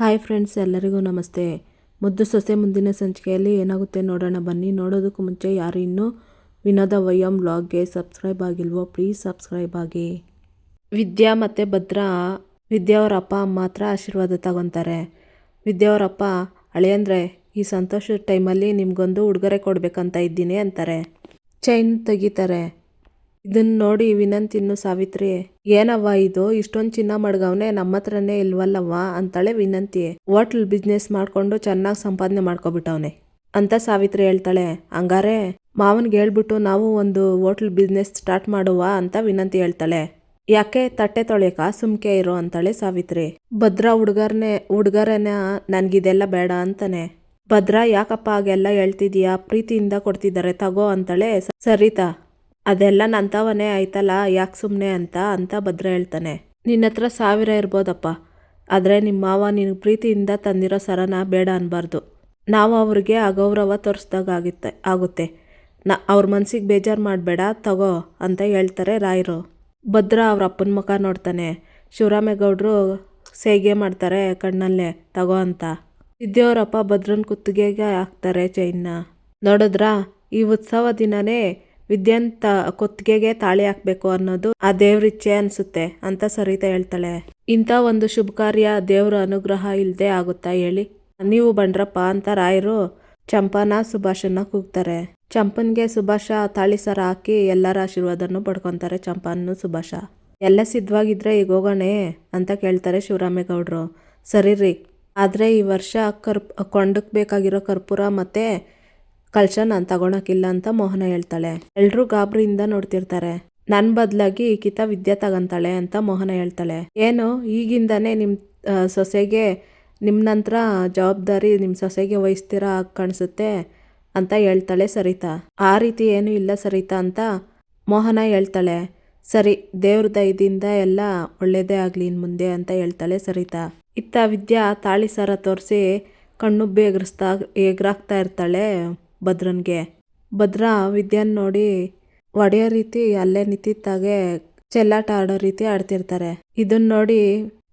Hi friends, ಎಲ್ಲರಿಗೂ ನಮಸ್ತೆ. ಮುದ್ದು ಸೊಸೆ ಮುಂದಿನ ಸಂಚಿಕೆಯಲ್ಲಿ ಏನಾಗುತ್ತೆ ನೋಡೋಣ. ಬನ್ನಿ, ನೋಡೋದಕ್ಕೂ ಮುಂಚೆ ಯಾರು ಇನ್ನೂ ವಿನೋದ ವಯಂ ವ್ಲಾಗ್ಗೆ ಸಬ್ಸ್ಕ್ರೈಬ್ ಆಗಿಲ್ವೋ, ಪ್ಲೀಸ್ ಸಬ್ಸ್ಕ್ರೈಬ್ ಆಗಿ. ವಿದ್ಯಾ ಮತ್ತು ಭದ್ರಾ, ವಿದ್ಯಾ ಅವ್ರ ಅಪ್ಪ ಅಮ್ಮ ಹತ್ರ ಆಶೀರ್ವಾದ ತಗೊತಾರೆ. ವಿದ್ಯಾ ಅವ್ರ ಅಪ್ಪ ಅಳಿಯಂದ್ರೆ ಈ ಸಂತೋಷದ ಟೈಮಲ್ಲಿ ನಿಮಗೊಂದು ಉಡುಗೊರೆ ಕೊಡಬೇಕಂತ ಇದ್ದೀನಿ ಅಂತಾರೆ. ಚೈನ್ ತೆಗಿತಾರೆ. ಇದನ್ನ ನೋಡಿ ವಿನಂತಿನ್ನು ಸಾವಿತ್ರಿ, ಏನವ್ವ ಇದು? ಇಷ್ಟೊಂದು ಚಿನ್ನ ಮಡ್ಗವ್ನೆ ನಮ್ಮ ಹತ್ರನೇ ಇಲ್ವಲ್ಲವ್ವ? ಅಂತಾಳೆ ವಿನಂತಿ. ಹೋಟ್ಲ್ ಬಿಸ್ನೆಸ್ ಮಾಡ್ಕೊಂಡು ಚೆನ್ನಾಗಿ ಸಂಪಾದನೆ ಮಾಡ್ಕೊಬಿಟ್ಟವ್ನೆ. ಅಂತ ಸಾವಿತ್ರಿ ಹೇಳ್ತಾಳೆ. ಹಂಗಾರೆ ಮಾವನ್ಗೆ ಹೇಳ್ಬಿಟ್ಟು ನಾವು ಒಂದು ಹೋಟ್ಲ್ ಬಿಸ್ನೆಸ್ ಸ್ಟಾರ್ಟ್ ಮಾಡುವ ಅಂತ ವಿನಂತಿ ಹೇಳ್ತಾಳೆ. ಯಾಕೆ ತಟ್ಟೆ ತೊಳೆಯಕ ಸುಮ್ಕೆ ಇರೋ ಅಂತಾಳೆ ಸಾವಿತ್ರಿ. ಭದ್ರಾ ಹುಡ್ಗರ್ನೆ, ಹುಡ್ಗರನ ನನ್ಗಿದೆಲ್ಲ ಬೇಡ ಅಂತಾನೆ. ಭದ್ರಾ ಯಾಕಪ್ಪ ಹಾಗೆಲ್ಲ ಹೇಳ್ತಿದೀಯಾ? ಪ್ರೀತಿಯಿಂದ ಕೊಡ್ತಿದ್ದಾರೆ ತಗೋ ಅಂತಾಳೆ ಸರಿತಾ. ಅದೆಲ್ಲ ನಂತವನೇ ಆಯ್ತಲ್ಲ, ಯಾಕೆ ಸುಮ್ಮನೆ ಅಂತ ಅಂತ ಭದ್ರ ಹೇಳ್ತಾನೆ. ನಿನ್ನ ಹತ್ರ ಸಾವಿರ ಇರ್ಬೋದಪ್ಪ, ಆದರೆ ನಿಮ್ಮ ಮಾವ ನಿನ್ನ ಪ್ರೀತಿಯಿಂದ ತಂದಿರೋ ಸರನ ಬೇಡ ಅನ್ನಬಾರ್ದು ನಾವು ಅವ್ರಿಗೆ ಅಗೌರವ ತೋರಿಸ್ದಾಗ ಆಗಿತ್ತೆ ನ, ಅವ್ರ ಮನ್ಸಿಗೆ ಬೇಜಾರು ಮಾಡಬೇಡ, ತಗೋ, ಅಂತ ಹೇಳ್ತಾರೆ ರಾಯರು. ಭದ್ರ ಅವ್ರ ಅಪ್ಪನ ಮುಖ ನೋಡ್ತಾನೆ. ಶಿವರಾಮೇಗೌಡರು ಸೇಗೆ ಮಾಡ್ತಾರೆ ಕಣ್ಣಲ್ಲೇ, ತಗೋ ಅಂತ. ವಿದ್ಯಾವ್ರಪ್ಪ ಭದ್ರನ ಕುತ್ತಿಗೆಗೆ ಹಾಕ್ತಾರೆ ಚೈನ್ನ ನೋಡಿದ್ರಾ, ಈ ಉತ್ಸವ ದಿನನೇ ವಿದ್ಯಂತ ಕೊತ್ತಿಗೆಗೆ ತಾಳಿ ಹಾಕ್ಬೇಕು ಅನ್ನೋದು ಆ ದೇವ್ರಿಚ್ಛೆ ಅನ್ಸುತ್ತೆ ಅಂತ ಸರಿತಾ ಹೇಳ್ತಾಳೆ. ಇಂಥ ಒಂದು ಶುಭ ಕಾರ್ಯ ದೇವ್ರ ಅನುಗ್ರಹ ಇಲ್ಲದೆ ಆಗುತ್ತಾ ಹೇಳಿ. ನೀವು ಬಂಡ್ರಪ್ಪ ಅಂತ ರಾಯರು ಚಂಪನ ಸುಭಾಷನ್ನ ಕೂಗ್ತಾರೆ. ಚಂಪನ್ಗೆ ಸುಭಾಷ ತಾಳಿ ಸರ ಹಾಕಿ ಎಲ್ಲರ ಆಶೀರ್ವಾದನೂ ಪಡ್ಕೊತಾರೆ ಚಂಪನ್ನು ಸುಭಾಷ. ಎಲ್ಲ ಸಿದ್ಧವಾಗಿದ್ರೆ ಈಗ ಹೋಗೋಣೆ ಅಂತ ಕೇಳ್ತಾರೆ ಶಿವರಾಮೇಗೌಡರು. ಸರಿ ರೀ. ಆದರೆ ಈ ವರ್ಷ ಕರ್ಪ್ ಕೊಂಡಕ್ಕೆ ಬೇಕಾಗಿರೋ ಕರ್ಪೂರ ಮತ್ತು ಕಳ್ಶ ನಾನು ತಗೊಳಕಿಲ್ಲ ಅಂತ ಮೋಹನ ಹೇಳ್ತಾಳೆ. ಎಲ್ರೂ ಗಾಬರಿಯಿಂದ ನೋಡ್ತಿರ್ತಾರೆ. ನನ್ನ ಬದಲಾಗಿ ಈಕಿತ ವಿದ್ಯೆ ತಗಂತಾಳೆ ಅಂತ ಮೋಹನ ಹೇಳ್ತಾಳೆ. ಏನು, ಈಗಿಂದಾನೇ ನಿಮ್ಮ ಸೊಸೆಗೆ ನಿಮ್ಮ ನಂತರ ಜವಾಬ್ದಾರಿ ನಿಮ್ಮ ಸೊಸೆಗೆ ವಹಿಸ್ತೀರಾ ಕಾಣಿಸುತ್ತೆ ಅಂತ ಹೇಳ್ತಾಳೆ ಸರಿತಾ. ಆ ರೀತಿ ಏನೂ ಇಲ್ಲ ಸರಿತಾ ಅಂತ ಮೋಹನ ಹೇಳ್ತಾಳೆ. ಸರಿ, ದೇವ್ರ ದಯದಿಂದ ಎಲ್ಲ ಒಳ್ಳೇದೇ ಆಗಲಿ ಇನ್ನು ಮುಂದೆ ಅಂತ ಹೇಳ್ತಾಳೆ ಸರಿತಾ. ಇತ್ತ ವಿದ್ಯಾ ತಾಳಿ ಸರ ತೋರಿಸಿ ಕಣ್ಣುಬ್ಬಿ ಎಗರಿಸ್ತಾ, ಎಗ್ರಾಗ್ತಾ ಇರ್ತಾಳೆ. ಭದ್ರನ್ಗೆ. ಭದ್ರ ವಿದ್ಯಾನ್ ನೋಡಿ ಒಡೆಯೋ ರೀತಿ ಅಲ್ಲೇ ನಿಂತಿದ್ದಾಗೆ ಚೆಲ್ಲಾಟ ಆಡೋ ರೀತಿ ಆಡ್ತಿರ್ತಾರೆ. ಇದನ್ನ ನೋಡಿ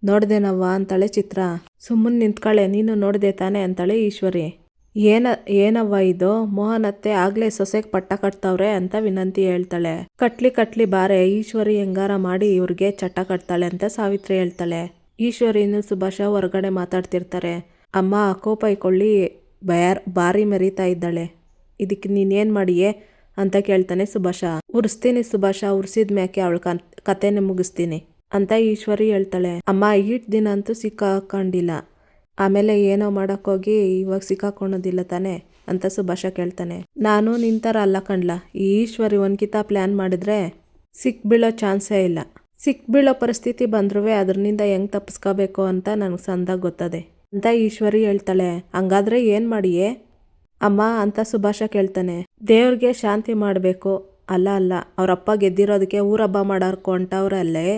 ನೋಡ್ದೇನವ್ವ ಅಂತಾಳೆ ಚಿತ್ರ. ಸುಮ್ಮನೆ ನಿಂತ್ಕಳೆ, ನೀನು ನೋಡ್ದೆ ತಾನೆ ಅಂತಾಳೆ ಈಶ್ವರಿ. ಏನ, ಏನವ್ವ ಇದು? ಮೋಹನತ್ತೆ ಆಗ್ಲೇ ಸೊಸೆಗೆ ಪಟ್ಟ ಕಟ್ತವ್ರೆ ಅಂತ ವಿನಂತಿ ಹೇಳ್ತಾಳೆ. ಕಟ್ಲಿ ಕಟ್ಲಿ ಬಾರೆ, ಈಶ್ವರಿ ಹೆಂಗಾರ ಮಾಡಿ ಇವ್ರಿಗೆ ಚಟ್ಟ ಕಟ್ತಾಳೆ ಅಂತ ಸಾವಿತ್ರಿ ಹೇಳ್ತಾಳೆ. ಈಶ್ವರಿನ ಸುಭಾಷ ಹೊರಗಡೆ ಮಾತಾಡ್ತಿರ್ತಾರೆ. ಅಮ್ಮ, ಕೋಪ ಇಕೊಳ್ಳಿ ಬ್ಯಾರ್ ಬಾರಿ ಮೆರೀತಾ ಇದ್ದಾಳೆ. ಇದಕ್ಕೆ ನೀನೇನು ಮಾಡಿಯೇ? ಅಂತ ಕೇಳ್ತಾನೆ ಸುಭಾಷ. ಉರ್ಸ್ತೀನಿ ಸುಭಾಷ, ಉರ್ಸಿದ ಮ್ಯಾಕೆ ಅವಳ ಕತೆನೆ ಮುಗಿಸ್ತೀನಿ. ಅಂತ ಈಶ್ವರಿ ಹೇಳ್ತಾಳೆ. ಅಮ್ಮ, ಈಟ್ ದಿನ ಅಂತೂ ಸಿಕ್ಕಾಕೊಂಡಿಲ್ಲ. ಆಮೇಲೆ ಏನೋ ಮಾಡೋಕ್ಕೋಗಿ ಇವಾಗ ಸಿಕ್ಕಾಕೊಳೋದಿಲ್ಲ ತಾನೆ? ಅಂತ ಸುಭಾಷ ಕೇಳ್ತಾನೆ. ನಾನು ನಿಂತರ ಅಲ್ಲ ಕಣ್ಲ. ಈ ಈಶ್ವರಿ ಒನ್ಕಿತ ಪ್ಲ್ಯಾನ್ ಮಾಡಿದ್ರೆ ಸಿಕ್ ಬೀಳೋ ಚಾನ್ಸೇ ಇಲ್ಲ. ಸಿಕ್ ಬೀಳೋ ಪರಿಸ್ಥಿತಿ ಬಂದ್ರೂ ಅದರಿಂದ ಹೆಂಗ್ ತಪ್ಪಿಸ್ಕೋಬೇಕು ಅಂತ ನನಗೆ ಸಂದಾಗ ಗೊತ್ತದೆ. ಅಂತ ಈಶ್ವರಿ ಹೇಳ್ತಾಳೆ. ಹಂಗಾದ್ರೆ ಏನು ಮಾಡಿಯೇ? ಅಮ್ಮ ಅಂತ ಸುಭಾಷ ಕೇಳ್ತಾನೆ. ದೇವ್ರಿಗೆ ಶಾಂತಿ ಮಾಡಬೇಕು. ಅಲ್ಲ ಅಲ್ಲ, ಅವರಪ್ಪ ಗೆದ್ದಿರೋದಕ್ಕೆ ಊರಬ್ಬ ಮಾಡಾರ್ಕು ಆ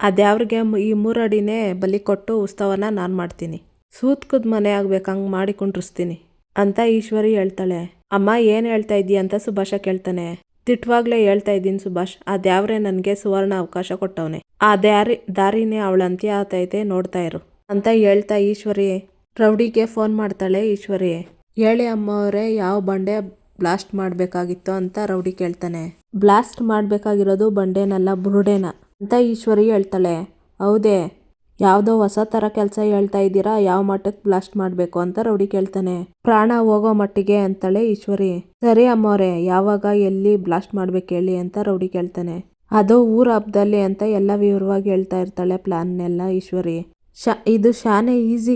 ಅದ್ಯಾವ್ರಿಗೆ ಈ ಮೂರಡಿನೇ ಬಲಿ ಕೊಟ್ಟು ಉತ್ಸವನ ನಾನು ಮಾಡ್ತೀನಿ. ಸೂತ್ಕದ ಮನೆ ಆಗ್ಬೇಕು, ಹಂಗೆ ಮಾಡಿ ಕುಂಡ್ರಿಸ್ತೀನಿ ಅಂತ ಈಶ್ವರಿ ಹೇಳ್ತಾಳೆ. ಅಮ್ಮ, ಏನು ಹೇಳ್ತಾ ಇದ್ದೀಯ ಅಂತ ಸುಭಾಷ ಕೇಳ್ತಾನೆ. ತಿಟ್ವಾಗ್ಲೇ ಹೇಳ್ತಾ ಇದ್ದೀನಿ ಸುಭಾಷ್ ಅದ್ಯಾವ್ರೆ ನನಗೆ ಸುವರ್ಣ ಅವಕಾಶ ಕೊಟ್ಟವನೆ. ಆ ದಾರಿ ದಾರಿನೇ ಅವಳಂತೆ ಆತೈತೆ ನೋಡ್ತಾ ಇರು. ಅಂತ ಹೇಳ್ತಾ ಈಶ್ವರಿ. ರೌಡಿಗೆ ಫೋನ್ ಮಾಡ್ತಾಳೆ, ಈಶ್ವರಿ, ಹೇಳಿ ಅಮ್ಮವರೇ, ಯಾವ ಬಂಡೆ ಬ್ಲಾಸ್ಟ್ ಮಾಡಬೇಕಾಗಿತ್ತು ಅಂತ ರೌಡಿ ಕೇಳ್ತಾನೆ. ಬ್ಲಾಸ್ಟ್ ಮಾಡಬೇಕಾಗಿರೋದು ಬಂಡೆನಲ್ಲ, ಬುರುಡೆನ, ಅಂತ ಈಶ್ವರಿ ಹೇಳ್ತಾಳೆ. ಹೌದೇ, ಯಾವುದೋ ಹೊಸ ಥರ ಕೆಲಸ ಹೇಳ್ತಾ ಇದ್ದೀರಾ, ಯಾವ ಮಟ್ಟಕ್ಕೆ ಬ್ಲಾಸ್ಟ್ ಮಾಡಬೇಕು ಅಂತ ರೌಡಿ ಕೇಳ್ತಾನೆ. ಪ್ರಾಣ ಹೋಗೋ ಮಟ್ಟಿಗೆ, ಅಂತಾಳೆ ಈಶ್ವರಿ. ಸರಿ ಅಮ್ಮವ್ರೆ, ಯಾವಾಗ ಎಲ್ಲಿ ಬ್ಲಾಸ್ಟ್ ಮಾಡ್ಬೇಕು ಹೇಳಿ, ಅಂತ ರೌಡಿ ಕೇಳ್ತಾನೆ. ಅದು ಊರ ಹಬ್ಬದಲ್ಲಿ ಅಂತ ಎಲ್ಲ ವಿವರವಾಗಿ ಹೇಳ್ತಾ ಇರ್ತಾಳೆ ಪ್ಲಾನ್ನೆಲ್ಲ ಈಶ್ವರಿ. ಶಾ ಇದು ಶಾನೆ ಈಸಿ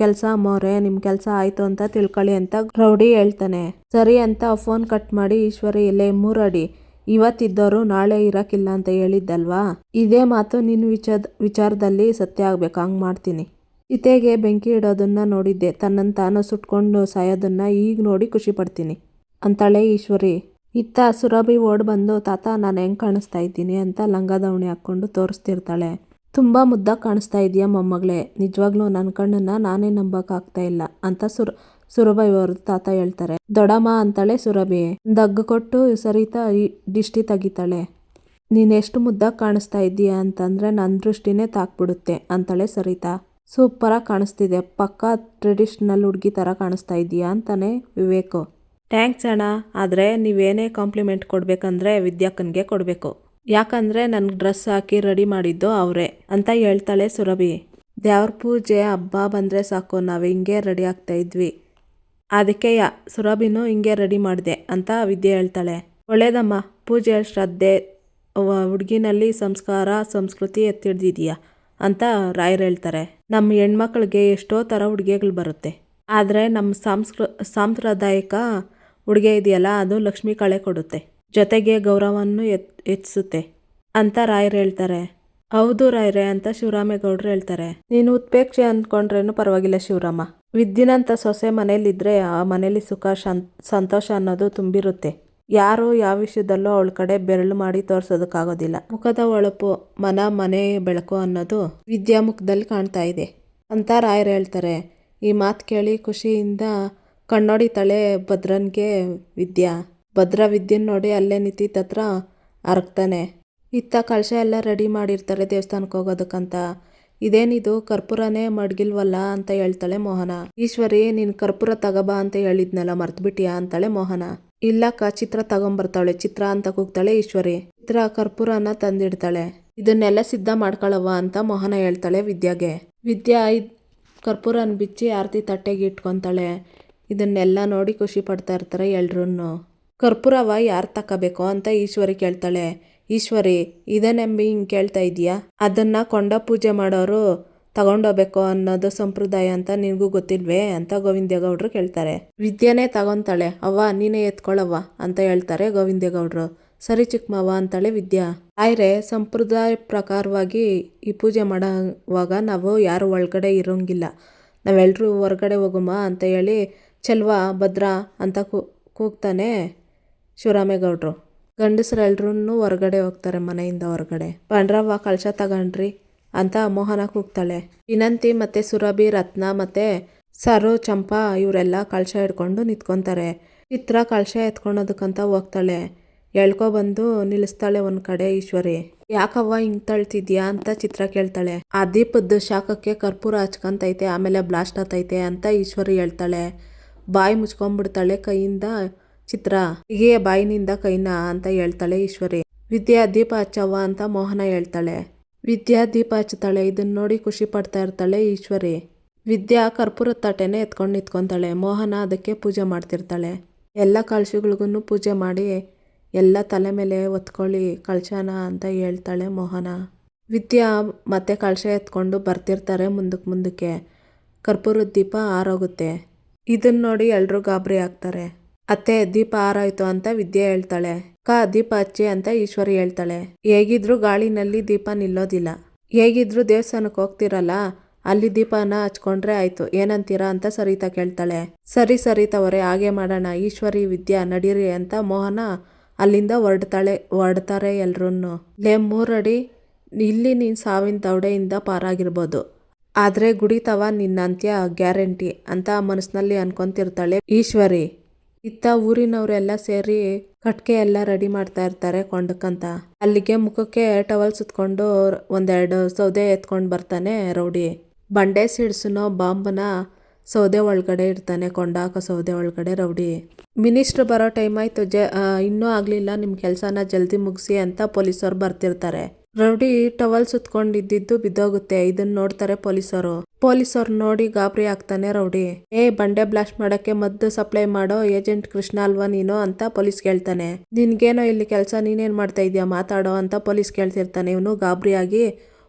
ಕೆಲಸ ಮೋರೆ ನಿಮ್ಮ ಕೆಲಸ ಆಯ್ತು ಅಂತ ತಿಳ್ಕೊಳ್ಳಿ ಅಂತ ರೌಡಿ ಹೇಳ್ತಾನೆ. ಸರಿ ಅಂತ ಫೋನ್ ಕಟ್ ಮಾಡಿ ಈಶ್ವರಿ, ಇಲ್ಲೇ ಮೂರಡಿ ಇವತ್ತಿದ್ದವರು ನಾಳೆ ಇರಕ್ಕಿಲ್ಲ ಅಂತ ಹೇಳಿದ್ದಲ್ವಾ? ಇದೇ ಮಾತು ನಿನ್ನ ವಿಚಾರ ವಿಚಾರದಲ್ಲಿ ಸತ್ಯ ಆಗ್ಬೇಕು, ಹಂಗೆ ಮಾಡ್ತೀನಿ. ಇತೆಗೆ ಬೆಂಕಿ ಇಡೋದನ್ನ ನೋಡಿದ್ದೆ. ತನ್ನನ್ನು ತಾನು ಸುಟ್ಕೊಂಡು ಸಾಯೋದನ್ನ ಈಗ ನೋಡಿ ಖುಷಿ ಪಡ್ತೀನಿ ಅಂತಾಳೆ ಈಶ್ವರಿ. ಇತ್ತ ಸುರಭಿ ಓಡ್ ಬಂದು, ತಾತ, ನಾನು ಹೆಂಗೆ ಕಾಣಿಸ್ತಾ ಇದ್ದೀನಿ? ಅಂತ ಲಂಗ ದಾವಣಿ ಹಾಕ್ಕೊಂಡು ತೋರಿಸ್ತಿರ್ತಾಳೆ. ತುಂಬ ಮುದ್ದಾಗಿ ಕಾಣಿಸ್ತಾ ಇದೆಯಾ ಮೊಮ್ಮಗಳೇ? ನಿಜವಾಗ್ಲೂ ನನ್ನ ಕಣ್ಣನ್ನ ನಾನೇ ನಂಬಕ್ಕಾಗ್ತಾ ಇಲ್ಲ ಅಂತ ಸುರ, ಸುರಭಿ ಅವ್ರ ತಾತ ಹೇಳ್ತಾರೆ. ದೊಡಮ್ಮ ಅಂತಾಳೆ ಸುರಭಿ. ದಗ್ಗು ಕೊಟ್ಟು ಸರಿತಾ ದಿಷ್ಟಿ ತೆಗಿತಾಳೆ. ನೀನೆಷ್ಟು ಎಷ್ಟು ಮುದ್ದಾಗಿ ಕಾಣಿಸ್ತಾ ಇದ್ದೀಯಾ ಅಂತಂದರೆ ನನ್ನ ದೃಷ್ಟಿನೇ ತಾಕ್ಬಿಡುತ್ತೆ ಅಂತಾಳೆ ಸರಿತಾ. ಸೂಪರಾಗಿ ಕಾಣಿಸ್ತಿದೆ. ಪಕ್ಕಾ ಟ್ರೆಡಿಷ್ನಲ್ ಹುಡುಗಿ ಥರ ಕಾಣಿಸ್ತಾ ಇದೆಯಾ ಅಂತಾನೆ ವಿವೇಕು. ಥ್ಯಾಂಕ್ಸ್ ಅಣ್ಣ. ಆದರೆ ನೀವೇನೇ ಕಾಂಪ್ಲಿಮೆಂಟ್ ಕೊಡಬೇಕಂದ್ರೆ ವಿದ್ಯಾಕನ್ಗೆ ಕೊಡಬೇಕು. ಯಾಕಂದರೆ ನನಗೆ ಡ್ರೆಸ್ ಹಾಕಿ ರೆಡಿ ಮಾಡಿದ್ದು ಅವರೇ ಅಂತ ಹೇಳ್ತಾಳೆ ಸುರಭಿ. ದೇವ್ರ ಪೂಜೆ ಹಬ್ಬ ಬಂದರೆ ಸಾಕು, ನಾವು ಹಿಂಗೆ ರೆಡಿ ಆಗ್ತಾ ಇದ್ವಿ. ಅದಕ್ಕೆ ಯಾ, ಸುರಭಿನೂ ಹಿಂಗೆ ರೆಡಿ ಮಾಡಿದೆ ಅಂತ ವಿದ್ಯೆ ಹೇಳ್ತಾಳೆ. ಒಳ್ಳೇದಮ್ಮ, ಪೂಜೆ ಶ್ರದ್ಧೆ ಹುಡುಗಿನಲ್ಲಿ ಸಂಸ್ಕಾರ, ಸಂಸ್ಕೃತಿ ಎತ್ತಿಡ್ದಿದೀಯಾ ಅಂತ ರಾಯರು ಹೇಳ್ತಾರೆ. ನಮ್ಮ ಹೆಣ್ಮಕ್ಳಿಗೆ ಎಷ್ಟೋ ಥರ ಉಡುಗೆಗಳು ಬರುತ್ತೆ. ಆದರೆ ನಮ್ಮ ಸಾಂಸ್ಕೃ, ಸಾಂಪ್ರದಾಯಿಕ ಉಡುಗೆ ಇದೆಯಲ್ಲ, ಅದು ಲಕ್ಷ್ಮಿ ಕಳೆ ಕೊಡುತ್ತೆ. ಜೊತೆಗೆ ಗೌರವವನ್ನು ಎತ್ ಹೆಚ್ಚಿಸುತ್ತೆ ಅಂತ ರಾಯರು ಹೇಳ್ತಾರೆ. ಹೌದು ರಾಯರೇ ಅಂತ ಶಿವರಾಮೇಗೌಡರು ಹೇಳ್ತಾರೆ. ನೀನು ಉತ್ಪೇಕ್ಷೆ ಅಂದ್ಕೊಂಡ್ರೇನು ಪರವಾಗಿಲ್ಲ ಶಿವರಾಮ. ವಿದ್ಯುನಂತ ಸೊಸೆ ಮನೇಲಿದ್ರೆ ಆ ಮನೇಲಿ ಸುಖ ಸಂತೋಷ ಅನ್ನೋದು ತುಂಬಿರುತ್ತೆ. ಯಾರು ಯಾವ ವಿಷಯದಲ್ಲೂ ಅವಳ ಕಡೆ ಬೆರಳು ಮಾಡಿ ತೋರಿಸೋದಕ್ಕಾಗೋದಿಲ್ಲ. ಮುಖದ ಒಳಪು, ಮನ, ಮನೆ, ಬೆಳಕು ಅನ್ನೋದು ವಿದ್ಯಾ ಮುಖದಲ್ಲಿ ಕಾಣ್ತಾ ಇದೆ. ಅಂತ ರಾಯರು ಹೇಳ್ತಾರೆ. ಈ ಮಾತು ಕೇಳಿ ಖುಷಿಯಿಂದ ಕಣ್ಣೊಡಿತಾಳೆ ಭದ್ರನ್ಗೆ ವಿದ್ಯಾ. ಭದ್ರ ವಿದ್ಯೆನ ನೋಡಿ ಅಲ್ಲೇ ನಿಂತಿದ್ದ ಹತ್ರ ಅರಗ್ತಾನೆ ಇತ್ತ ಕಳಶ ಎಲ್ಲ ರೆಡಿ ಮಾಡಿರ್ತಾರೆ ದೇವಸ್ಥಾನಕ್ಕೆ ಹೋಗೋದಕ್ಕಂತ. ಇದೇನಿದು, ಕರ್ಪೂರನೇ ಮಡ್ಗಿಲ್ವಲ್ಲ ಅಂತ ಹೇಳ್ತಾಳೆ ಮೋಹನ. ಈಶ್ವರಿ, ನಿನ್ ಕರ್ಪೂರ ತಗೋಬಾ ಅಂತ ಹೇಳಿದ್ನಲ್ಲ ಮರ್ತ್ಬಿಟ್ಟಿಯಾ ಅಂತಾಳೆ ಮೋಹನ. ಇಲ್ಲಕ್ಕ ಚಿತ್ರ ತಗೊಂಬರ್ತಾಳೆ, ಚಿತ್ರ ಅಂತ ಕೂಗ್ತಾಳೆ ಈಶ್ವರಿ. ಚಿತ್ರ ಕರ್ಪೂರನ ತಂದಿಡ್ತಾಳೆ. ಇದನ್ನೆಲ್ಲ ಸಿದ್ಧ ಮಾಡ್ಕೊಳವ್ವ ಅಂತ ಮೋಹನ ಹೇಳ್ತಾಳೆ ವಿದ್ಯಾಗೆ. ವಿದ್ಯಾ, ಇದ್ ಕರ್ಪೂರನ ಬಿಚ್ಚಿ ಆರತಿ ತಟ್ಟೆಗೆ ಇಟ್ಕೊತಾಳೆ. ಇದನ್ನೆಲ್ಲ ನೋಡಿ ಖುಷಿ ಪಡ್ತಾ ಇರ್ತಾರೆ ಎಲ್ರೂ ಕರ್ಪೂರವ ಯಾರು ತಗೋಬೇಕು ಅಂತ ಈಶ್ವರಿ ಕೇಳ್ತಾಳೆ. ಈಶ್ವರಿ, ಇದನ್ನೆಂಬಿ ಹಿಂಗೆ ಕೇಳ್ತಾ ಇದೀಯಾ ಅದನ್ನು ಕೊಂಡ ಪೂಜೆ ಮಾಡೋರು ತಗೊಂಡೋಗ್ಬೇಕು ಅನ್ನೋದು ಸಂಪ್ರದಾಯ ಅಂತ ನಿನಗೂ ಗೊತ್ತಿಲ್ವೇ ಅಂತ ಗೋವಿಂದೇಗೌಡರು ಕೇಳ್ತಾರೆ. ವಿದ್ಯೆನೇ ತಗೊಂತಾಳೆ. ಅವ್ವ, ನೀನೇ ಎತ್ಕೊಳ್ಳವ್ವ ಅಂತ ಹೇಳ್ತಾರೆ ಗೋವಿಂದೇಗೌಡರು. ಸರಿ ಚಿಕ್ಕಮ್ಮವ ಅಂತಾಳೆ ವಿದ್ಯಾ. ಆಯ್ರೆ, ಸಂಪ್ರದಾಯ ಪ್ರಕಾರವಾಗಿ ಈ ಪೂಜೆ ಮಾಡೋವಾಗ ನಾವು ಯಾರು ಒಳಗಡೆ ಇರೋಂಗಿಲ್ಲ. ನಾವೆಲ್ಲರೂ ಹೊರಗಡೆ ಹೋಗಮ್ಮ ಅಂತ ಹೇಳಿ ಚೆಲ್ವಾ ಭದ್ರಾ ಅಂತ ಕೂ, ಕೂಗ್ತಾನೆ ಶಿವರಾಮೇಗೌಡರು. ಗಂಡಸರೆಲ್ರೂ ಹೊರಗಡೆ ಹೋಗ್ತಾರೆ ಮನೆಯಿಂದ ಹೊರಗಡೆ. ಪಾಂಡ್ರವ್ವ ಕಳಶ ತಗೊಂಡ್ರಿ ಅಂತ ಮೋಹನ ಕೂಗ್ತಾಳೆ. ವಿನಂತಿ ಮತ್ತು ಸುರಭಿ, ರತ್ನ ಮತ್ತು ಸರು, ಚಂಪಾ ಇವರೆಲ್ಲ ಕಳಶ ಹಿಡ್ಕೊಂಡು ನಿಂತ್ಕೊತಾರೆ. ಚಿತ್ರ ಕಳಶ ಎತ್ಕೊಳೋದಕ್ಕಂತ ಹೋಗ್ತಾಳೆ. ಎಳ್ಕೊ ಬಂದು ನಿಲ್ಲಿಸ್ತಾಳೆ ಒಂದು ಕಡೆ ಈಶ್ವರಿ. ಯಾಕವ್ವ ಹಿಂಗ್ ತಳ್ತಿದ್ಯಾ ಅಂತ ಚಿತ್ರ ಕೇಳ್ತಾಳೆ. ಆ ದೀಪದ ಶಾಖಕ್ಕೆ ಕರ್ಪೂರ ಹಚ್ಕೊಂತೈತೆ, ಆಮೇಲೆ ಬ್ಲಾಸ್ಟ್ ಆತೈತೆ ಅಂತ ಈಶ್ವರಿ ಹೇಳ್ತಾಳೆ. ಬಾಯಿ ಮುಚ್ಕೊಂಡ್ಬಿಡ್ತಾಳೆ ಕೈಯಿಂದ ಚಿತ್ರ ಹೀಗೆ ಬಾಯಿನಿಂದ ಕೈನ ಅಂತ ಹೇಳ್ತಾಳೆ ಈಶ್ವರಿ. ವಿದ್ಯಾ, ದೀಪ ಹಚ್ಚವ್ವ ಅಂತ ಮೋಹನ ಹೇಳ್ತಾಳೆ. ವಿದ್ಯಾ, ದೀಪ ಹಚ್ಚುತ್ತಾಳೆ. ಇದನ್ನ ನೋಡಿ ಖುಷಿ ಪಡ್ತಾ ಇರ್ತಾಳೆ ಈಶ್ವರಿ. ವಿದ್ಯಾ ಕರ್ಪೂರದ ತಟ್ಟೆನೇ ಎತ್ಕೊಂಡು ನಿಂತ್ಕೊಂತಾಳೆ. ಮೋಹನ ಅದಕ್ಕೆ ಪೂಜೆ ಮಾಡ್ತಿರ್ತಾಳೆ. ಎಲ್ಲ ಕಳಶಗಳಿಗೂ ಪೂಜೆ ಮಾಡಿ ಎಲ್ಲ ತಲೆ ಮೇಲೆ ಒತ್ಕೊಳ್ಳಿ ಕಳಶನ ಅಂತ ಹೇಳ್ತಾಳೆ ಮೋಹನ. ವಿದ್ಯಾ ಮತ್ತೆ ಕಳಶ ಎತ್ಕೊಂಡು ಬರ್ತಿರ್ತಾರೆ ಮುಂದಕ್ಕೆ ಮುಂದಕ್ಕೆ. ಕರ್ಪೂರದ ದೀಪ ಆರೋಗುತ್ತೆ. ಇದನ್ನ ನೋಡಿ ಎಲ್ಲರೂ ಗಾಬರಿ ಆಗ್ತಾರೆ. ಅತ್ತೆ, ದೀಪ ಆರಾಯ್ತು ಅಂತ ವಿದ್ಯೆ ಹೇಳ್ತಾಳೆ. ಅಕ್ಕ ದೀಪ ಹಚ್ಚಿ ಅಂತ ಈಶ್ವರಿ ಹೇಳ್ತಾಳೆ. ಹೇಗಿದ್ರು ಗಾಳಿನಲ್ಲಿ ದೀಪ ನಿಲ್ಲೋದಿಲ್ಲ. ಹೇಗಿದ್ರು ದೇವಸ್ಥಾನಕ್ಕೆ ಹೋಗ್ತಿರಲ್ಲ? ಅಲ್ಲಿ ದೀಪನ ಹಚ್ಕೊಂಡ್ರೆ ಆಯ್ತು. ಏನಂತೀರಾ ಅಂತ ಸರಿತಾ ಕೇಳ್ತಾಳೆ. ಸರಿ ಸರಿತವರೇ ಹಾಗೆ ಮಾಡೋಣ. ಈಶ್ವರಿ, ವಿದ್ಯಾ, ನಡೀರಿ ಅಂತ ಮೋಹನ ಅಲ್ಲಿಂದ ಹೊರಡ್ತಾಳೆ, ಹೊರಡ್ತಾರೆ ಎಲ್ರೂ ಲೇ, ಮೂರಡಿ, ಇಲ್ಲಿ ನೀನು ಸಾವಿನ ದೌಡೆಯಿಂದ ಪಾರಾಗಿರ್ಬೋದು. ಆದರೆ ಗುಡಿತವ ನಿನ್ನ ಅಂತ್ಯ ಗ್ಯಾರಂಟಿ ಅಂತ ಮನಸ್ಸಿನಲ್ಲಿ ಅನ್ಕೊಂತಿರ್ತಾಳೆ ಈಶ್ವರಿ. ಇತ್ತ ಊರಿನವರೆಲ್ಲ ಸೇರಿ ಕಟ್ಕೆ ಎಲ್ಲ ರೆಡಿ ಮಾಡ್ತಾ ಇರ್ತಾರೆ ಕೊಂಡಕ್ಕಂತ ಅಲ್ಲಿಗೆ ಮುಖಕ್ಕೆ ಟವಲ್ ಸುತ್ಕೊಂಡು ಒಂದೆರಡು ಸೌದೆ ಎತ್ಕೊಂಡು ಬರ್ತಾನೆ ರೌಡಿ. ಬಂಡೆ ಸಿಡ್ಸನೋ ಬಾಂಬನ ಸೌದೆ ಒಳಗಡೆ ಇರ್ತಾನೆ ಕೊಂಡಾಕ ಸೌದೆ ಒಳಗಡೆ ರೌಡಿ. ಮಿನಿಸ್ಟ್ರ್ ಬರೋ ಟೈಮ್ ಆಯಿತು. ಜ ಇನ್ನೂ ಆಗಲಿಲ್ಲ. ನಿಮ್ಮ ಕೆಲಸನ ಜಲ್ದಿ ಮುಗಿಸಿ ಅಂತ ಪೊಲೀಸವ್ರು ಬರ್ತಿರ್ತಾರೆ. ರೌಡಿ ಟವಲ್ ಸುತ್ಕೊಂಡಿದ್ದು ಬಿದ್ದೋಗುತ್ತೆ. ಇದನ್ನ ನೋಡ್ತಾರೆ ಪೊಲೀಸರು. ಪೊಲೀಸರು ನೋಡಿ ಗಾಬರಿ ಆಗ್ತಾನೆ ರೌಡಿ. ಏ, ಬಂಡೆ ಬ್ಲಾಸ್ಟ್ ಮಾಡಕ್ಕೆ ಮದ್ದು ಸಪ್ಲೈ ಮಾಡೋ ಏಜೆಂಟ್ ಕೃಷ್ಣ ಅಲ್ವಾ ನೀನು ಅಂತ ಪೊಲೀಸ್ ಕೇಳ್ತಾನೆ. ನಿನ್ಗೇನೋ ಇಲ್ಲಿ ಕೆಲಸ ನೀನೇನ್ ಮಾಡ್ತಾ ಇದೀಯ? ಮಾತಾಡೋ ಅಂತ ಪೊಲೀಸ್ ಕೇಳ್ತಿರ್ತಾನೆ. ಇವನು ಗಾಬರಿಯಾಗಿ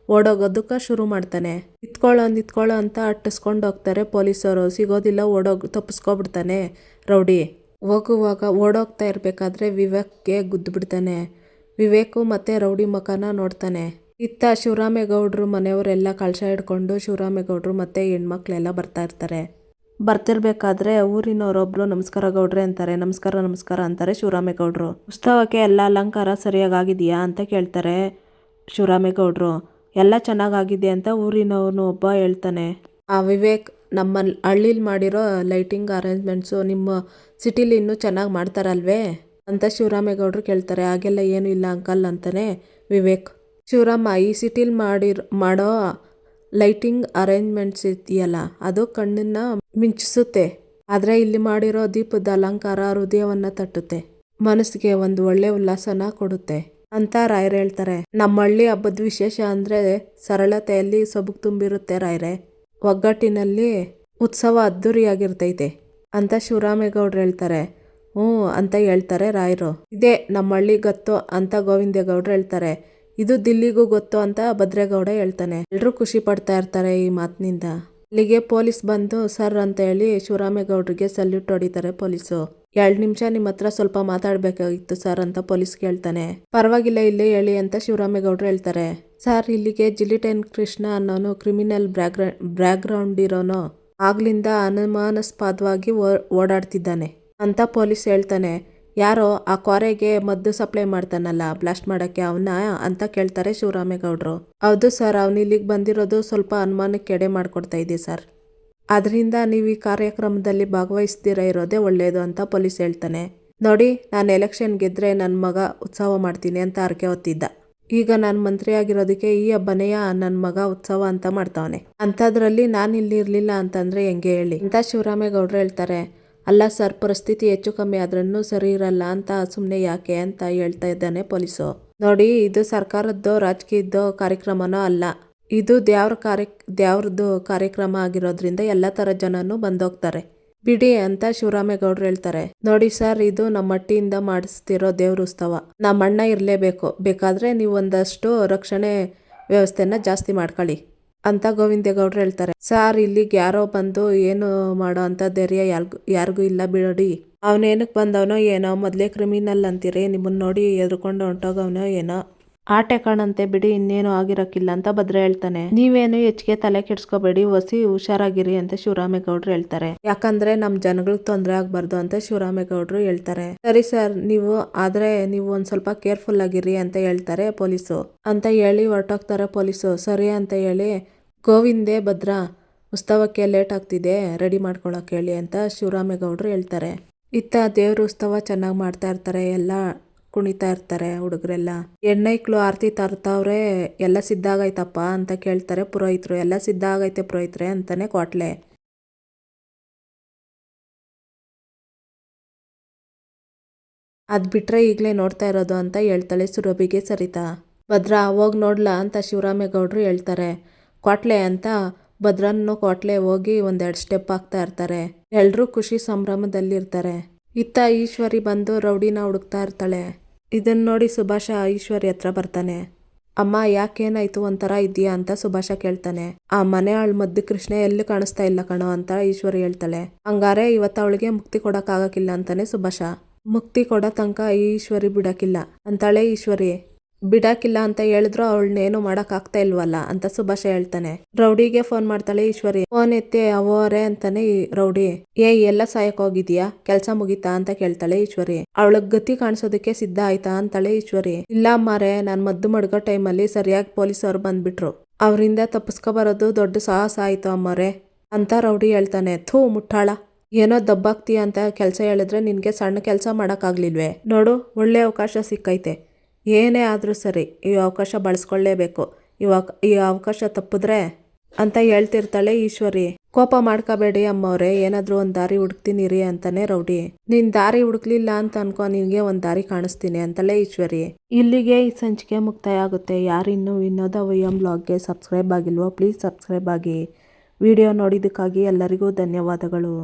ಓಡೋಗೋದಕ್ಕ ಶುರು ಮಾಡ್ತಾನೆ. ಇತ್ಕೊಳ್ಳೋ ಅಂದ್ ಇತ್ಕೊಳ್ಳೋ ಅಂತ ಅಟ್ಟಿಸ್ಕೊಂಡು ಹೋಗ್ತಾರೆ ಪೊಲೀಸರು. ಸಿಗೋದಿಲ್ಲ, ಓಡೋಗ್, ತಪ್ಪಿಸ್ಕೊಬಿಡ್ತಾನೆ ರೌಡಿ. ಹೋಗುವಾಗ ಓಡೋಗ್ತಾ ಇರಬೇಕಾದ್ರೆ ವಿವೇಕ್ಗೆ ಗುದ್ದು ಬಿಡ್ತಾನೆ ವಿವೇಕು ಮತ್ತೆ ರೌಡಿ ಮಖನ ನೋಡ್ತಾನೆ. ಇತ್ತ ಶಿವರಾಮೇಗೌಡರು ಮನೆಯವರೆಲ್ಲ ಕಳಶ ಹಿಡ್ಕೊಂಡು ಶಿವರಾಮೇಗೌಡರು ಮತ್ತೆ ಹೆಣ್ಮಕ್ಳೆಲ್ಲ ಬರ್ತಾ ಇರ್ತಾರೆ. ಬರ್ತಿರ್ಬೇಕಾದ್ರೆ ಊರಿನವರೊಬ್ರು, ನಮಸ್ಕಾರ ಗೌಡ್ರೆ ಅಂತಾರೆ, ನಮಸ್ಕಾರ ನಮಸ್ಕಾರ ಅಂತಾರೆ ಶಿವರಾಮೇಗೌಡರು. ಉತ್ಸವಕ್ಕೆ ಎಲ್ಲ ಅಲಂಕಾರ ಸರಿಯಾಗಿ ಆಗಿದೆಯಾ ಅಂತ ಕೇಳ್ತಾರೆ ಶಿವರಾಮೇಗೌಡರು. ಎಲ್ಲ ಚೆನ್ನಾಗಾಗಿದೆ ಅಂತ ಊರಿನವನು ಒಬ್ಬ ಹೇಳ್ತಾನೆ. ಆ ವಿವೇಕ್ ನಮ್ಮ ಹಳ್ಳಿಲಿ ಮಾಡಿರೋ ಲೈಟಿಂಗ್ ಅರೇಂಜ್ಮೆಂಟ್ಸು ನಿಮ್ಮ ಸಿಟಿಲಿ ಇನ್ನೂ ಚೆನ್ನಾಗಿ ಮಾಡ್ತಾರಲ್ವೇ? ಅಂತ ಶಿವರಾಮೇಗೌಡರು ಕೇಳ್ತಾರೆ. ಹಾಗೆಲ್ಲ ಏನೂ ಇಲ್ಲ ಅಂಕಲ್ ಅಂತಾನೆ ವಿವೇಕ್. ಶಿವರಾಮ, ಈ ಸಿಟಿಲಿ ಮಾಡಿರೋ, ಮಾಡೋ ಲೈಟಿಂಗ್ ಅರೇಂಜ್ಮೆಂಟ್ಸ್ ಇದೆಯಲ್ಲ, ಅದು ಕಣ್ಣನ್ನ ಮಿಂಚಿಸುತ್ತೆ. ಆದರೆ ಇಲ್ಲಿ ಮಾಡಿರೋ ದೀಪದ ಅಲಂಕಾರ ಹೃದಯವನ್ನ ತಟ್ಟುತ್ತೆ. ಮನಸ್ಸಿಗೆ ಒಂದು ಒಳ್ಳೆ ಉಲ್ಲಾಸನ ಕೊಡುತ್ತೆ ಅಂತ ರಾಯರ್ ಹೇಳ್ತಾರೆ. ನಮ್ಮ ಹಳ್ಳಿ ಹಬ್ಬದ ವಿಶೇಷ ಅಂದ್ರೆ ಸರಳತೆಯಲ್ಲಿ ಸೊಬಗು ತುಂಬಿರುತ್ತೆ ರಾಯರೇ. ಒಗ್ಗಟ್ಟಿನಲ್ಲಿ ಉತ್ಸವ ಅದ್ದೂರಿಯಾಗಿರ್ತೈತೆ ಅಂತ ಶಿವರಾಮೇಗೌಡ್ರು ಹೇಳ್ತಾರೆ. ಹ್ಞೂ ಅಂತ ಹೇಳ್ತಾರೆ ರಾಯರು. ಇದೇ ನಮ್ಮ ಹಳ್ಳಿ ಗೊತ್ತು ಅಂತ ಗೋವಿಂದೇಗೌಡರು ಹೇಳ್ತಾರೆ. ಇದು ದಿಲ್ಲಿಗೂ ಗೊತ್ತು ಅಂತ ಭದ್ರೇಗೌಡ ಹೇಳ್ತಾನೆ. ಎಲ್ಲರೂ ಖುಷಿ ಪಡ್ತಾ ಇರ್ತಾರೆ ಈ ಮಾತಿನಿಂದ. ಇಲ್ಲಿಗೆ ಪೊಲೀಸ್ ಬಂದು ಸರ್ ಅಂತ ಹೇಳಿ ಶಿವರಾಮೇಗೌಡರಿಗೆ ಸಲ್ಯೂಟ್ ಹೊಡಿತಾರೆ ಪೊಲೀಸು. ಎರಡು ನಿಮಿಷ ನಿಮ್ಮ ಹತ್ರ ಸ್ವಲ್ಪ ಮಾತಾಡ್ಬೇಕಾಗಿತ್ತು ಸರ್ ಅಂತ ಪೊಲೀಸ್ ಕೇಳ್ತಾನೆ. ಪರವಾಗಿಲ್ಲ ಇಲ್ಲೇ ಹೇಳಿ ಅಂತ ಶಿವರಾಮೇಗೌಡರು ಹೇಳ್ತಾರೆ. ಸರ್, ಇಲ್ಲಿಗೆ ಜಿಲಿಟೆನ್ ಕೃಷ್ಣ ಅನ್ನೋನು ಕ್ರಿಮಿನಲ್ ಬ್ಯಾಕ್ ಬ್ಯಾಕ್ಗ್ರೌಂಡ್ ಇರೋನು. ಆಗ್ಲಿಂದ ಅನುಮಾನಾಸ್ಪದವಾಗಿ ಓಡಾಡ್ತಿದ್ದಾನೆ. ಅಂತ ಪೊಲೀಸ್ ಹೇಳ್ತಾನೆ. ಯಾರೋ ಆ ಕ್ವಾರೆಗೆ ಮದ್ದು ಸಪ್ಲೈ ಮಾಡ್ತಾನಲ್ಲ, ಬ್ಲಾಸ್ಟ್ ಮಾಡಕ್ಕೆ ಅವನ್ನ ಅಂತ ಕೇಳ್ತಾರೆ ಶಿವರಾಮೇಗೌಡರು. ಹೌದು ಸರ್, ಅವನು ಇಲ್ಲಿಗೆ ಬಂದಿರೋದು ಸ್ವಲ್ಪ ಅನುಮಾನಕ್ಕೆ ಎಡೆ ಮಾಡಿಕೊಡ್ತಾ ಇದ್ದೀವಿ ಸರ್. ಅದರಿಂದ ನೀವು ಈ ಕಾರ್ಯಕ್ರಮದಲ್ಲಿ ಭಾಗವಹಿಸ್ದಿರ ಇರೋದೇ ಒಳ್ಳೆಯದು ಅಂತ ಪೊಲೀಸ್ ಹೇಳ್ತಾನೆ. ನೋಡಿ, ನಾನು ಎಲೆಕ್ಷನ್ ಗೆದ್ರೆ ನನ್ನ ಮಗ ಉತ್ಸವ ಮಾಡ್ತೀನಿ ಅಂತ ಅರ್ಕೆ ಹೊತ್ತಿದ್ದ. ಈಗ ನಾನು ಮಂತ್ರಿ ಆಗಿರೋದಕ್ಕೆ ಈ ಹಬ್ಬನೆಯ ನನ್ನ ಮಗ ಉತ್ಸವ ಅಂತ ಮಾಡ್ತಾವನೆ. ಅಂಥದ್ರಲ್ಲಿ ನಾನು ಇಲ್ಲಿ ಇರಲಿಲ್ಲ ಅಂತಂದರೆ ಹೆಂಗೆ ಹೇಳಿ? ಅಂತ ಶಿವರಾಮೇಗೌಡರು ಹೇಳ್ತಾರೆ. ಅಲ್ಲ ಸರ್, ಪರಿಸ್ಥಿತಿ ಹೆಚ್ಚು ಕಮ್ಮಿ ಆದ್ರೂ ಸರಿ ಇರಲ್ಲ ಅಂತ ಸುಮ್ಮನೆ ಯಾಕೆ ಅಂತ ಹೇಳ್ತಾ ಇದ್ದಾನೆ ಪೊಲೀಸು. ನೋಡಿ, ಇದು ಸರ್ಕಾರದ್ದು ರಾಜಕೀಯದ್ದು ಕಾರ್ಯಕ್ರಮನೋ ಅಲ್ಲ. ಇದು ದೇವ್ರ ಕಾರ್ಯ, ದೇವ್ರದ್ದು ಕಾರ್ಯಕ್ರಮ ಆಗಿರೋದ್ರಿಂದ ಎಲ್ಲ ಥರ ಜನನು ಬಂದೋಗ್ತಾರೆ. ಬಿಡಿ ಅಂತ ಶಿವರಾಮೇಗೌಡ್ರು ಹೇಳ್ತಾರೆ. ನೋಡಿ ಸರ್, ಇದು ನಮ್ಮ ಮಟ್ಟಿಯಿಂದ ಮಾಡಿಸ್ತಿರೋ ದೇವ್ರ ಉತ್ಸವ. ನಮ್ಮ ಅಣ್ಣ ಇರಲೇಬೇಕು. ಬೇಕಾದ್ರೆ ನೀವು ಒಂದಷ್ಟು ರಕ್ಷಣೆ ವ್ಯವಸ್ಥೆನ ಜಾಸ್ತಿ ಮಾಡ್ಕೊಳ್ಳಿ. ಅಂತ ಗೋವಿಂದೇಗೌಡರು ಹೇಳ್ತಾರೆ. ಸಾರ್, ಇಲ್ಲಿಗೆ ಯಾರೋ ಬಂದು ಏನು ಮಾಡೋ ಅಂತ ಧೈರ್ಯ ಯಾರಿಗೂ ಯಾರಿಗೂ ಇಲ್ಲ ಬಿಡಿ ಅವನೇನಕ್ಕೆ ಬಂದವನೋ ಏನೋ, ಮೊದಲೇ ಕ್ರಿಮಿನಲ್ ಅಂತೀರಿ. ನಿಮ್ಮನ್ನ ನೋಡಿ ಎದ್ಕೊಂಡು ಹೊಂಟೋಗವನೋ ಏನೋ. ಆಟೆ ಕಾಣಂತೆ ಬಿಡಿ, ಇನ್ನೇನು ಆಗಿರಕ್ಕಿಲ್ಲ ಅಂತ ಭದ್ರ ಹೇಳ್ತಾನೆ. ನೀವೇನು ಹೆಚ್ಚಿಗೆ ತಲೆ ಕೆಡ್ಸ್ಕೋಬೇಡಿ, ಒಸಿ ಹುಷಾರಾಗಿರಿ ಅಂತ ಶಿವರಾಮೇಗೌಡರು ಹೇಳ್ತಾರೆ. ಯಾಕಂದ್ರೆ ನಮ್ ಜನಗಳಿಗೆ ತೊಂದರೆ ಆಗ್ಬಾರ್ದು ಅಂತ ಶಿವರಾಮೇಗೌಡರು ಹೇಳ್ತಾರೆ. ಸರಿ ಸರ್, ನೀವು, ಆದ್ರೆ ನೀವು ಒಂದ್ ಸ್ವಲ್ಪ ಕೇರ್ಫುಲ್ ಆಗಿರಿ ಅಂತ ಹೇಳ್ತಾರೆ ಪೊಲೀಸು. ಅಂತ ಹೇಳಿ ಹೊರಟೋಗ್ತಾರೆ ಪೊಲೀಸು. ಸರಿ ಅಂತ ಹೇಳಿ ಗೋವಿಂದೇ ಭದ್ರ, ಉತ್ಸವಕ್ಕೆ ಲೇಟ್ ಆಗ್ತಿದೆ, ರೆಡಿ ಮಾಡ್ಕೊಳ್ಳೋಕೆ ಹೇಳಿ ಅಂತ ಶಿವರಾಮೇಗೌಡರು ಹೇಳ್ತಾರೆ. ಇತ್ತ ದೇವ್ರ ಉತ್ಸವ ಚೆನ್ನಾಗಿ ಮಾಡ್ತಾ ಇರ್ತಾರೆ, ಎಲ್ಲ ಕುಣಿತಾ ಇರ್ತಾರೆ ಹುಡುಗರೆಲ್ಲ. ಹೆಣ್ಣೈಕ್ಳು ಆರತಿ ತರ್ತಾವ್ರೆ, ಎಲ್ಲ ಸಿದ್ಧ ಆಗೈತಪ್ಪ ಅಂತ ಕೇಳ್ತಾರೆ ಪುರೋಹಿತರು. ಎಲ್ಲ ಸಿದ್ಧ ಆಗೈತೆ ಪುರೋಹಿತ್ರೆ ಅಂತಾನೆ ಕೊಟ್ಲೆ ಅದು ಬಿಟ್ರೆ ಈಗಲೇ ನೋಡ್ತಾ ಇರೋದು ಅಂತ ಹೇಳ್ತಾಳೆ ಸುರಭಿಗೆ ಸರಿತಾ. ಭದ್ರಾ ಹೋಗಿ ನೋಡ್ಲಾ ಅಂತ ಶಿವರಾಮೇಗೌಡರು ಹೇಳ್ತಾರೆ. ಕ್ವಾಟ್ಲೆ ಅಂತ ಭದ್ರನ್ನು ಕ್ವಾಟ್ಲೆ ಹೋಗಿ ಒಂದೆರಡು ಸ್ಟೆಪ್ ಹಾಕ್ತಾ ಇರ್ತಾರೆ. ಎಲ್ಲರೂ ಖುಷಿ ಸಂಭ್ರಮದಲ್ಲಿರ್ತಾರೆ. ಇತ್ತ ಈಶ್ವರಿ ಬಂದು ರೌಡಿನ ಹುಡುಕ್ತಾ ಇರ್ತಾಳೆ. ಇದನ್ನ ನೋಡಿ ಸುಭಾಷ ಈಶ್ವರಿ ಹತ್ರ ಬರ್ತಾನೆ. ಅಮ್ಮ, ಯಾಕೇನಾಯ್ತು ಒಂಥರ ಇದೆಯಾ ಅಂತ ಸುಭಾಷ ಕೇಳ್ತಾನೆ. ಆ ಮನೆ ಆಳ್ ಮದ್ದು ಕೃಷ್ಣ ಎಲ್ಲಿ ಕಾಣಿಸ್ತಾ ಇಲ್ಲ ಕಣೋ ಅಂತ ಈಶ್ವರಿ ಹೇಳ್ತಾಳೆ. ಹಂಗಾರೆ ಇವತ್ತು ಅವಳಿಗೆ ಮುಕ್ತಿ ಕೊಡೋಕ್ಕಾಗಕ್ಕಿಲ್ಲ ಅಂತಾನೆ ಸುಭಾಷ. ಮುಕ್ತಿ ಕೊಡೋ ತನಕ ಈಶ್ವರಿ ಬಿಡಕ್ಕಿಲ್ಲ. ಅಂತಾಳೆ ಈಶ್ವರಿ. ಬಿಡಾಕಿಲ್ಲ ಅಂತ ಹೇಳಿದ್ರು ಅವಳನ್ನೇನು ಮಾಡಕ್ ಆಗ್ತಾ ಇಲ್ವಲ್ಲ ಅಂತ ಸುಭಾಷ ಹೇಳ್ತಾನೆ. ರೌಡಿಗೆ ಫೋನ್ ಮಾಡ್ತಾಳೆ, ಈಶ್ವರಿ ಫೋನ್ ಎತ್ತಿ ಅವರೇ ಅಂತಾನೆ ರೌಡಿ. ಏ ಎಲ್ಲ ಸಾಯಕ್ ಹೋಗಿದ್ಯಾ? ಕೆಲ್ಸ ಮುಗೀತಾ? ಅಂತ ಕೇಳ್ತಾಳೆ ಈಶ್ವರಿ. ಅವಳ ಗತಿ ಕಾಣಿಸೋದಕ್ಕೆ ಸಿದ್ಧ ಆಯ್ತಾ? ಅಂತಾಳೆ ಈಶ್ವರಿ. ಇಲ್ಲ ಮಾರೆ, ನಾನ್ ಮದ್ದು ಮಡ್ಗೋ ಟೈಮಲ್ಲಿ ಸರಿಯಾಗಿ ಪೊಲೀಸ್ ಅವ್ರು ಬಂದ್ಬಿಟ್ರು. ಅವರಿಂದ ತಪ್ಪಿಸ್ಕೊ ಬರೋದು ದೊಡ್ಡ ಸಾಹಸ ಆಯ್ತು ಅಮ್ಮರೆ, ಅಂತ ರೌಡಿ ಹೇಳ್ತಾನೆ. ಥೂ, ಮುಟ್ಟಾಳ. ಏನೋ ದಬ್ಬಾಗ್ತೀಯ ಅಂತ ಕೆಲಸ ಹೇಳಿದ್ರೆ ನಿನ್ಗೆ ಸಣ್ಣ ಕೆಲಸ ಮಾಡೋಕ್ಕಾಗ್ಲಿಲ್ವೇ ನೋಡು, ಒಳ್ಳೆ ಅವಕಾಶ ಸಿಕ್ಕೈತೆ. ಏನೇ ಆದರೂ ಸರಿ, ಈ ಅವಕಾಶ ಬಳಸ್ಕೊಳ್ಳೇಬೇಕು. ಇವಾಗ, ಈ ಅವಕಾಶ ತಪ್ಪಿದ್ರೆ ಅಂತ ಹೇಳ್ತಿರ್ತಾಳೆ ಈಶ್ವರಿ. ಕೋಪ ಮಾಡ್ಕೋಬೇಡಿ ಅಮ್ಮವ್ರೆ, ಏನಾದರೂ ಒಂದು ದಾರಿ ಹುಡುಕ್ತೀನಿ ರೀ ಅಂತಾನೆ ರೌಡಿ. ನೀನ್ ದಾರಿ ಹುಡುಕ್ಲಿಲ್ಲ ಅಂತ ಅನ್ಕೋ, ನಿನಗೆ ಒಂದು ದಾರಿ ಕಾಣಿಸ್ತೀನಿ ಅಂತಲೇ ಈಶ್ವರಿ. ಇಲ್ಲಿಗೆ ಈ ಸಂಚಿಕೆ ಮುಕ್ತಾಯ ಆಗುತ್ತೆ ಯಾರಿನ್ನೂ ವಿನೋದ ವೈಎಂ ಬ್ಲಾಗ್ಗೆ ಸಬ್ಸ್ಕ್ರೈಬ್ ಆಗಿಲ್ವೋ, ಪ್ಲೀಸ್ ಸಬ್ಸ್ಕ್ರೈಬ್ ಆಗಿ. ವಿಡಿಯೋ ನೋಡಿದ್ದಕ್ಕಾಗಿ ಎಲ್ಲರಿಗೂ ಧನ್ಯವಾದಗಳು.